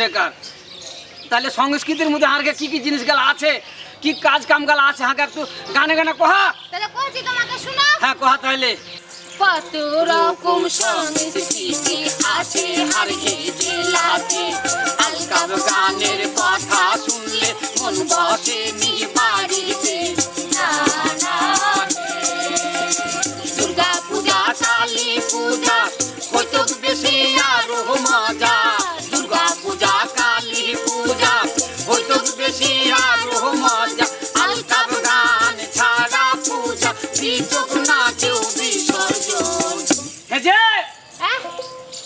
টেকার তাহলে সংস্কৃতির মধ্যে হাঁকে কি কি জিনিসগুলো আছে? কি কাজ কামগুলো আছে? হাঁকে একটু গানে গানে কহা। তাহলে কোচি তোমাকে শোনা হ্যাঁ কহা তাহলে। কত রকম সংস্কৃতি আছে আর জেলাতে আলকাব গানের কথা শুনলে মন বসে নি বাড়িতে।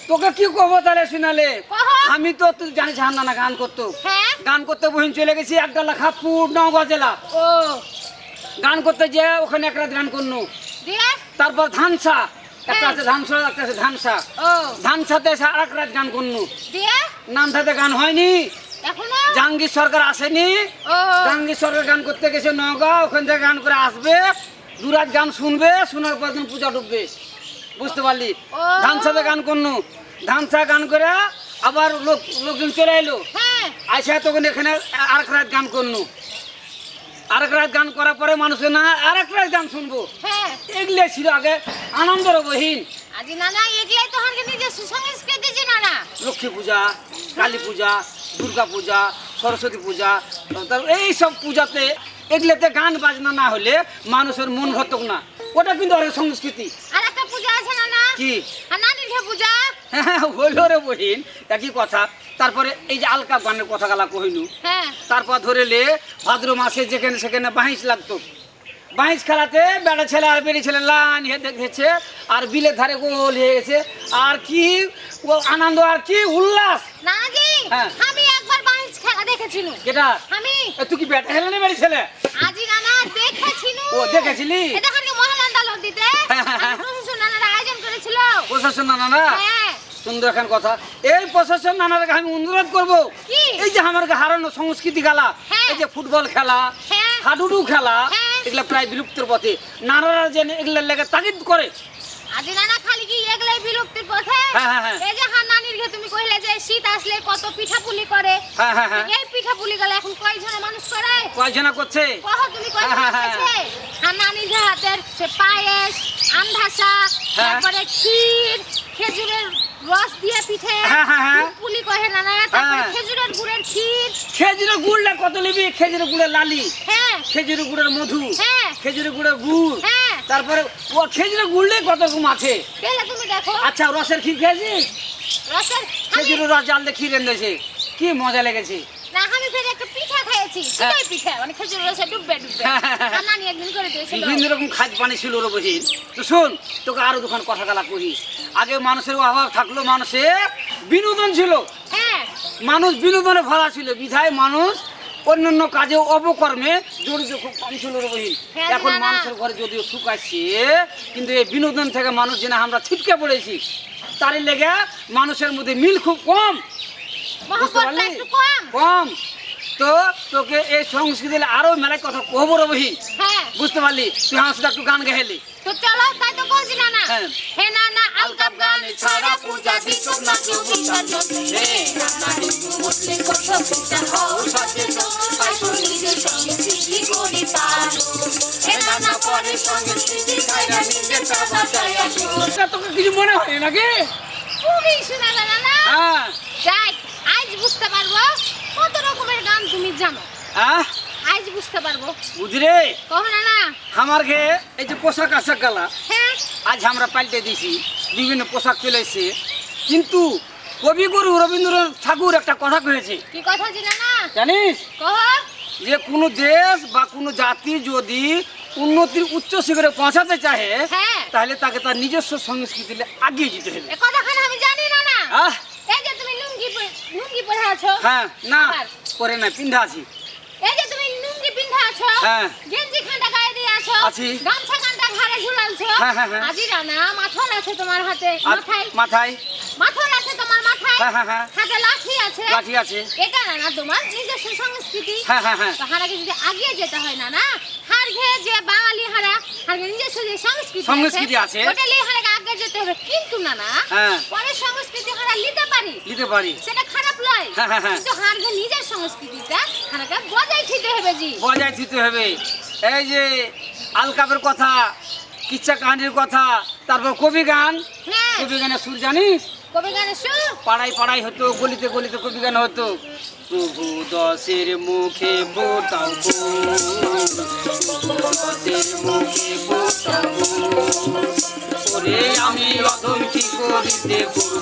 তোকে কি কহবো তাহলে শুনালে আমি তো তুই জানিস হান্না না গান করতো। হ্যাঁ। গান করতে বহিন চলে গেছি এক ডালা খাপুর নওগাঁ জেলা। ও। গান করতে যে ওখানে এক রাত গান করনু। তারপর ধানসা। একটা হ্যাঁ। আছে ধানসা একটা আছে ধানসা। ধানসাতে এসে আর এক রাত গান করনু। দিয়ে? নামথাতে গান হয়নি। এখনও? জাহাঙ্গীর সরকার আসেনি। জাহাঙ্গীর সরকার গান করতে গেছে নওগাঁ ওখান থেকে গান করে আসবে। দুরাত গান শুনবে শোনার পর দিন পূজা ডুববে বুঝতে পারলি। ধানসাতে গান করনু। ধানসা গান করে আবার লোক লোকজন চলে এলো হ্যাঁ। আইসা তখন এখানে আরেক রাত গান করনু। আরেক রাত গান করার পরে মানুষের না আরেক রাত গান শুনব। হ্যাঁ। এগুলো ছিল আগে আনন্দের বহিন আজি নানা এগুলাই তো হারকে নিজে সুসংস্কৃতি জি নানা। লক্ষ্মী পূজা কালী পূজা দুর্গা পূজা সরস্বতী পূজা এই সব পূজাতে এগুলোতে গান বাজনা না হলে মানুষের মন ভরতক না। ওটা কিন্তু অনেক সংস্কৃতি। আর একটা পূজা আছে নানা কি? পূজা? হ্যাঁ হইল রে বহিন একই কথা। তারপরে এই যে আলকা গানের কথা গালা কহিনু হ্যাঁ। তারপর ধরেলে ভাদ্র মাসে যেখানে সেখানে বাহিস লাগতো। বাহিস খেলাতে বেড়া ছেলে আর বেড়ে ছেলে লাইন হয়ে দেখেছে আর বিলের ধারে গোল হয়ে গেছে। আর কি আনন্দ আর কি উল্লাস। নানাজি হ্যাঁ। আমি একবার বাহিস খেলা দেখেছিল। আমি। তুই কি বেটা হেলে বেড়ে ছেলে? আজি নানা দেখেছিল। ও দেখেছিলি? এটা নদীতে হ্যাঁ, হ্যাঁ, হ্যাঁ। প্রশাসন নানা না? হ্যাঁ। সুন্দর এখন কথা। এই প্রশাসন নানার আমি অনুরোধ করব এই যে আমার হারানো সংস্কৃতি খেলা হ্যাঁ। এই যে ফুটবল খেলা হ্যাঁ। হাডুডু খেলা। এগুলা প্রায় বিলুপ্তির পথে। নানারা যে এগুলা লেগে তাগিদ করে। আজি নানা খালি কি এগুলাই বিলুপ্তির পথে। এই যে হার নানির ঘে তুমি কইলে যে শীত আসলে কত পিঠা পুলি করে এই পিঠা পুলি গেলে এখন কয়জন মানুষ করে? কয়জনা করছে? কহ তুমি কয় হ্যাঁ, হ্যাঁ, নানির হাতের সে পায়েস হ্যাঁ। তারপরে ক্ষীর খেজুরের রস দিয়ে পিঠে হ্যাঁ, হ্যাঁ। পুলি কহে নানা তারপরে হ্যাঁ। খেজুরের গুড়ের ক্ষীর। খেজুরের গুড়টা কত নিবি? খেজুরের গুড়ের লালি। হ্যাঁ। খেজুরের গুড়ের মধু। হ্যাঁ। খেজুরের গুড়ের গুড়। হ্যাঁ। তারপরে ও খেজুরের গুড়লে কত রকম আছে? পেলে তুমি দেখো। আচ্ছা রসের ক্ষীর খেয়েছিস? রসের খেজুরের রস জাল দিয়ে ক্ষীর এনেছে কি মজা লেগেছে। না আমি ফের একটা পিঠা খেয়েছি হ্যাঁ। চিতই পিঠা মানে খেজুরের রসে ডুববে ডুববে। হ্যাঁ, হ্যাঁ, হ্যাঁ। আর নানি একদিন করে দিয়েছিল। বিভিন্ন রকম খাদ পানি ছিল রে বহিন তো শোন তোকে আরও দোকান কথা গালা করি। আগে মানুষের অভাব থাকল মানুষের বিনোদন ছিল। হ্যাঁ। মানুষ বিনোদনে ভরা ছিল। বিধায় মানুষ অন্যান্য কাজে অপকর্মে জড়িত খুব কম ছিল রবহীন। হ্যাঁ, এখন না, না। মানুষের ঘরে যদিও সুখ আসছে কিন্তু এই বিনোদন থেকে মানুষ যেন আমরা ছিটকে পড়েছি তারই লেগে মানুষের মধ্যে মিল খুব কম। বুঝতে পারলি? কম। কম। তো তোকে এই সংস্কৃতি আরও মেলায় কথা কহব রে হ্যাঁ। বুঝতে পারলি? তুই আমার সাথে একটু গান গেলি তো চলো তাই তো বলছি না না। হ্যাঁ। হে না না আলকাপ গান ছাড়া পূজা দিছক না কেউ বিসর্জন হে না না হিন্দু মুসলিম কত পূজা হও সচেতন আসো নিজের সংস্কৃতি করি হে না না পরে সংস্কৃতি নিজের আসো। তোকে কিছু মনে হয় নাকি? খুবই শোনা যায় না? হ্যাঁ। যাক আজ বুঝতে পারব কত রকমের গান তুমি জানো। হ্যাঁ আজ বুঝতে পারব। বুঝি রে কহ না না। আমার ঘে এই যে পোশাক আশাক গালা হ্যাঁ। আজ আমরা পাল্টে দিছি বিভিন্ন পোশাক চলে এসছে। কিন্তু কবিগুরু রবীন্দ্রনাথ ঠাকুর একটা কথা কয়েছে। কি কথা ছিল না? জানিস? কহ। যে কোনো দেশ বা কোনো জাতি যদি উন্নতির উচ্চ শিখরে পৌঁছাতে চাহে হ্যাঁ। তাহলে তাকে তার নিজস্ব সংস্কৃতি আগিয়ে যেতে হবে। কথাখানা আমি জানি না না। আহ! লুঙ্গি পরে- আছো? হ্যাঁ না পরে না পিন্ধা আছি। এই যে তুমি লুঙ্গি পিন্ধা আছো হ্যাঁ। গেঞ্জি খানটা গায়ে দিয়ে আছো আছি। গামছা খানটা ঘাড়ে ঝুলালছো। হ্যাঁ, হ্যাঁ, হ্যাঁ। আজি রানা মাথল আছে তোমার হাতে মাথায়? মাথায়। মাথল আছে তোমার মাথায়? হ্যাঁ, হ্যাঁ, হ্যাঁ। হাতে লাঠি আছে? লাঠি আছে। এটা না না তোমার নিজস্ব সংস্কৃতি। হ্যাঁ হ্যাঁ হ্যাঁ। তাহারাকে যদি আগিয়ে যেতে হয় না না হার ঘে যে বাঙালি হারা ঘে নিজস্ব যে সংস্কৃতি সংস্কৃতি আছে। ওটা হারাকে আগে যেতে হবে। কিন্তু না না। পরে সংস্কৃতি হারা নিতে পারি? নিতে পারি। সেটা হ্যাঁ, হ্যাঁ, হ্যাঁ। কিন্তু হারকে নিজের সংস্কৃতিটা বজায় দিতে হবে জি। বজায় দিতে হবে। এই যে আলকাপের কথা কিচ্ছা কাহানির কথা তারপর কবি গান। কবি গানের সুর জানিস? কবি গানের সুর? পাড়ায় পাড়ায় হতো গলিতে গলিতে কবি গান হতো। প্রভু দশের মুখে ফুল, দশের মুখে ওরে আমি অধম কি করিতে ফুল